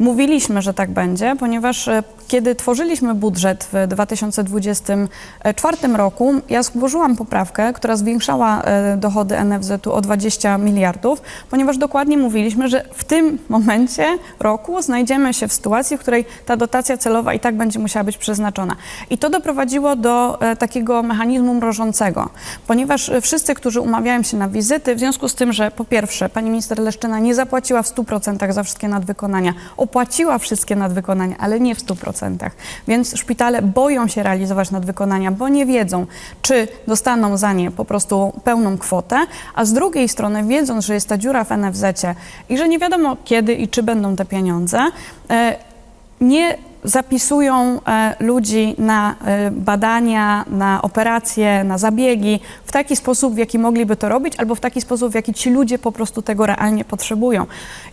Mówiliśmy, że tak będzie, ponieważ e, kiedy tworzyliśmy budżet w 2024 roku, ja złożyłam poprawkę, która zwiększała e, dochody NFZ-u o 20 miliardów, ponieważ dokładnie mówiliśmy, że w tym momencie roku znajdziemy się w sytuacji, w której ta dotacja celowa i tak będzie musiała być przeznaczona. I to doprowadziło do e, takiego mechanizmu mrożącego, ponieważ wszyscy, którzy umawiają się na wizyty, w związku z tym, że po pierwsze pani minister Leszczyna nie zapłaciła w 100% za wszystkie nadwykonania, opłaciła wszystkie nadwykonania, ale nie w 100%, więc szpitale boją się realizować nadwykonania, bo nie wiedzą, czy dostaną za nie po prostu pełną kwotę, a z drugiej strony wiedząc, że jest ta dziura w NFZ-cie i że nie wiadomo kiedy i czy będą te pieniądze, e, nie zapisują e, ludzi na e, badania, na operacje, na zabiegi w taki sposób, w jaki mogliby to robić, albo w taki sposób, w jaki ci ludzie po prostu tego realnie potrzebują.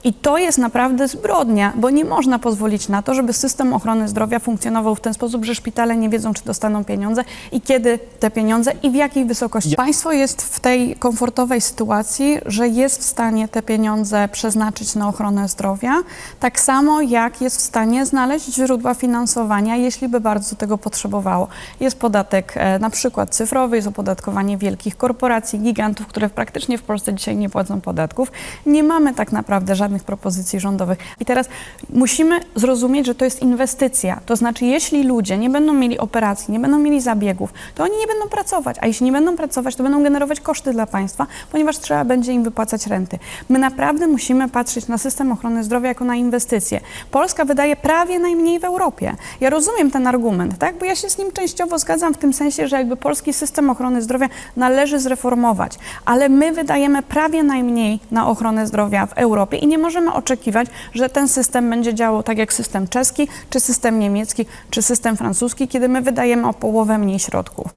I to jest naprawdę zbrodnia, bo nie można pozwolić na to, żeby system ochrony zdrowia funkcjonował w ten sposób, że szpitale nie wiedzą, czy dostaną pieniądze i kiedy te pieniądze i w jakiej wysokości. Państwo jest w tej komfortowej sytuacji, że jest w stanie te pieniądze przeznaczyć na ochronę zdrowia, tak samo jak jest w stanie znaleźć źródła finansowania, jeśli by bardzo tego potrzebowało. Jest podatek e, na przykład cyfrowy, jest opodatkowanie wielkich korporacji, gigantów, które praktycznie w Polsce dzisiaj nie płacą podatków. Nie mamy tak naprawdę żadnych propozycji rządowych. I teraz musimy zrozumieć, że to jest inwestycja. To znaczy, jeśli ludzie nie będą mieli operacji, nie będą mieli zabiegów, to oni nie będą pracować. A jeśli nie będą pracować, to będą generować koszty dla państwa, ponieważ trzeba będzie im wypłacać renty. My naprawdę musimy patrzeć na system ochrony zdrowia jako na inwestycję. Polska wydaje prawie najmniej w Europie. Ja rozumiem ten argument, tak? bo ja się z nim częściowo zgadzam w tym sensie, że jakby polski system ochrony zdrowia należy zreformować, ale my wydajemy prawie najmniej na ochronę zdrowia w Europie i nie możemy oczekiwać, że ten system będzie działał tak jak system czeski, czy system niemiecki, czy system francuski, kiedy my wydajemy o połowę mniej środków.